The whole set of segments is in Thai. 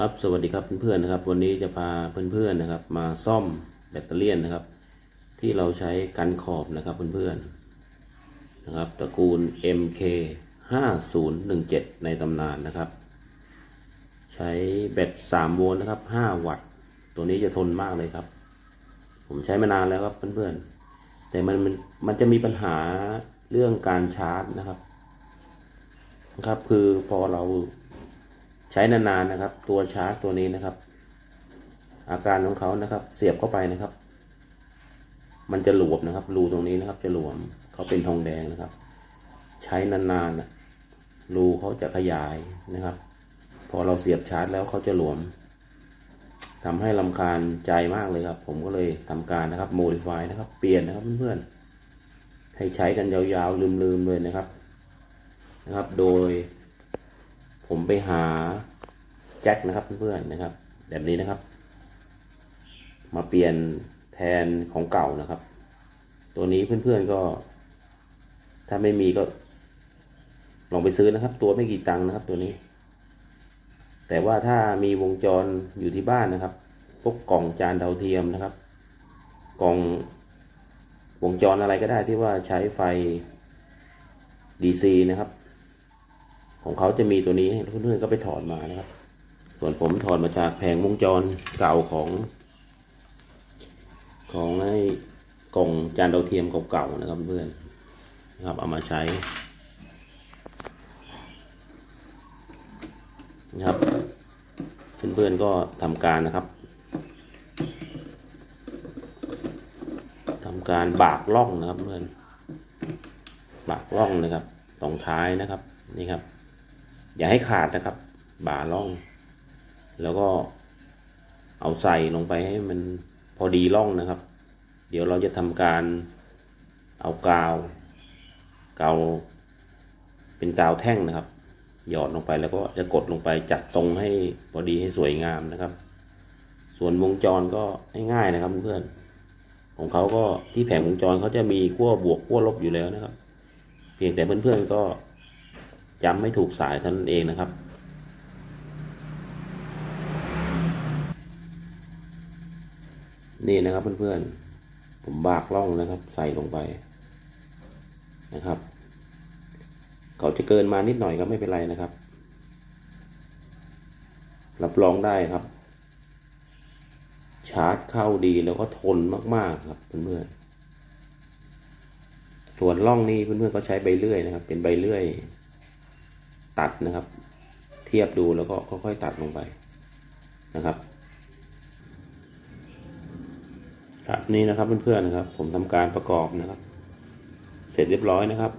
ครับสวัสดีครับเพื่อนๆนะครับ วันนี้จะพาเพื่อนๆนะครับ มาซ่อมแบตเตอรี่นะครับ ที่เราใช้กันขอบนะครับเพื่อนๆนะครับตระกูล MK 5017 ในตำนานนะครับ ใช้แบต3โวลต์นะครับ 5 วัตต์ ตัวนี้จะทนมากเลยครับ ผมใช้มานานแล้วครับเพื่อนๆแต่มันมันมันจะมีปัญหาเรื่องการชาร์จนะครับนะครับ คือพอเรา ช้นานๆนะครับ ตัวชาร์จตัวนี้นะครับ อาการของเขานะครับ เสียบเข้าไปนะครับ มันจะหลวมนะครับ รูตรงนี้นะครับ จะหลวมเขาเป็นทองแดงนะครับ ใช้นานๆนะรูเขาจะขยายนะครับ พอเราเสียบชาร์จแล้วเขาจะหลวมทำให้ลำคาญใจมากเลยครับ ผมก็เลยทำการนะครับ modify นะครับ เปลี่ยนนะครับเพื่อนๆให้ใช้กันยาวๆลืมๆเลยนะครับนะครับ โดย ผมไปหาแจ็คนะครับเพื่อนๆนะครับ แบบนี้นะครับ มาเปลี่ยนแทนของเก่านะครับ ตัวนี้เพื่อนๆก็ ถ้าไม่มีก็ ลองไปซื้อนะครับ ตัวไม่กี่ตังค์นะครับ ตัวนี้ แต่ว่าถ้ามีวงจรอยู่ที่บ้านนะครับพวกกล่องจานดาวเทียมนะครับ กล่องวงจรอะไรก็ได้ที่ว่าใช้ไฟ DC นะครับ ของเขาจะมีตัวนี้เพื่อนๆก็ไปถอดมานะครับ ส่วนผมถอดมาจากแผงวงจรเก่าของ ของไอ้กล่องจานดาวเทียมเก่าๆนะครับเพื่อนนะครับเอามาใช้นะครับเพื่อนๆก็ทำการนะครับทำการบากล่องนะครับเพื่อนบากล่องนะครับตรงท้ายนะครับนี่ครับ อย่าให้ขาดนะครับ บ่าล่อง แล้วก็เอาใส่ลงไปให้มันพอดีล่องนะครับ เดี๋ยวเราจะทำการเอากาว กาว เป็นกาวแท่งนะครับ หยอดลงไปแล้วก็จะกดลงไปจัดทรงให้พอดีให้สวยงามนะครับ ส่วนวงจรก็ง่ายๆนะครับเพื่อนๆของเขาก็ที่แผงวงจรเขาจะมีขั้วบวกขั้วลบอยู่แล้วนะครับ เพียงแต่เพื่อนๆก็ จำไม่ถูกสายเท่านั้นเองนะครับ นี่นะครับเพื่อนๆ ผมบากล่องนะครับ ใส่ลงไปนะครับ เขาจะเกินมานิดหน่อยก็ไม่เป็นไรนะครับ รับรองได้ครับ ชาร์จเข้าดีแล้วก็ทนมากๆครับเพื่อนๆส่วนล่องนี้เพื่อนๆก็ใช้ใบเลื่อยนะครับ เป็นใบเลื่อย ตัดนะครับ เทียบดูแล้วก็ค่อยๆตัดลงไปนะครับครับนี่นะครับเพื่อนๆนะครับ ผมทำการประกอบนะครับ เสร็จเรียบร้อยนะครับ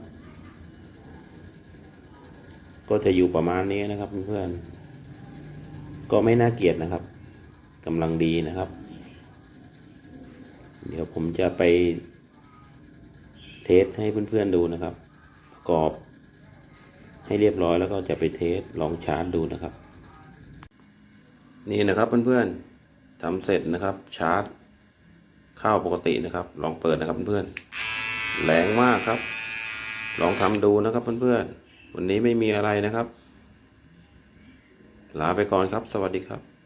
ก็จะอยู่ประมาณนี้นะครับเพื่อนๆก็ไม่น่าเกลียดนะครับกำลังดีนะครับ เดี๋ยวผมจะไปเทสให้เพื่อนๆดูนะครับ ประกอบ ให้เรียบร้อยแล้วก็จะไปเทสลองชาร์จดูนะครับ นี่นะครับเพื่อนๆทำเสร็จนะครับชาร์จเข้าปกตินะครับ ลองเปิดนะครับเพื่อนๆแรงมากครับ ลองทำดูนะครับเพื่อนๆวันนี้ไม่มีอะไรนะครับ ลาไปก่อนครับ สวัสดีครับ